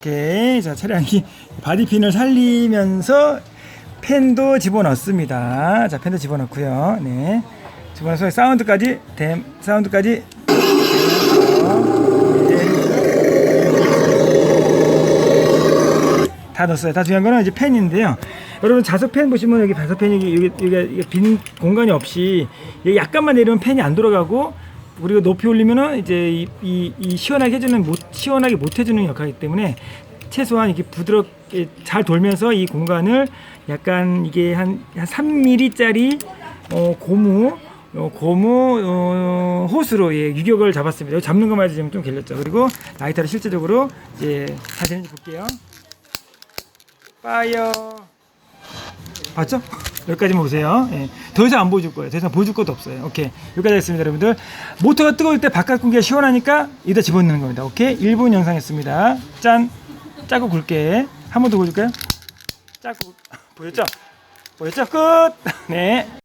오케이. 자, 차량이 바디핀을 살리면서 펜도 집어넣습니다. 자, 펜도 집어넣고요. 네. 집어넣어서 사운드까지, 댐, 사운드까지. 다 넣었어요. 다 중요한 거는 이제 펜인데요. 여러분 자석 펜 보시면 여기 자석 펜이 여기 여기 여기 빈 공간이 없이 약간만 내리면 펜이 안 돌아가고 그리고 높이 올리면은 이제 이, 이, 이 시원하게 해주는 못 시원하게 못 해주는 역할이기 때문에 최소한 이렇게 부드럽게 잘 돌면서 이 공간을 약간 이게 한, 한 3mm짜리 어, 고무 어, 고무 어, 호스로 예, 유격을 잡았습니다. 잡는 것만 해도 지금 좀 길렸죠. 그리고 라이터를 실제적으로 이제 사진을 볼게요. 파이어 봤죠? 여기까지만 보세요. 예. 더 이상 안 보여줄 거예요. 더 이상 보여줄 것도 없어요. 오케이. 여기까지 하겠습니다, 여러분들. 모터가 뜨거울 때 바깥 공기가 시원하니까 이다 집어넣는 겁니다. 오케이. 1분 영상이었습니다. 짠. 짜고 굵게. 한 번 더 보여줄까요? 짜고. 보였죠? 보였죠? 끝! 네.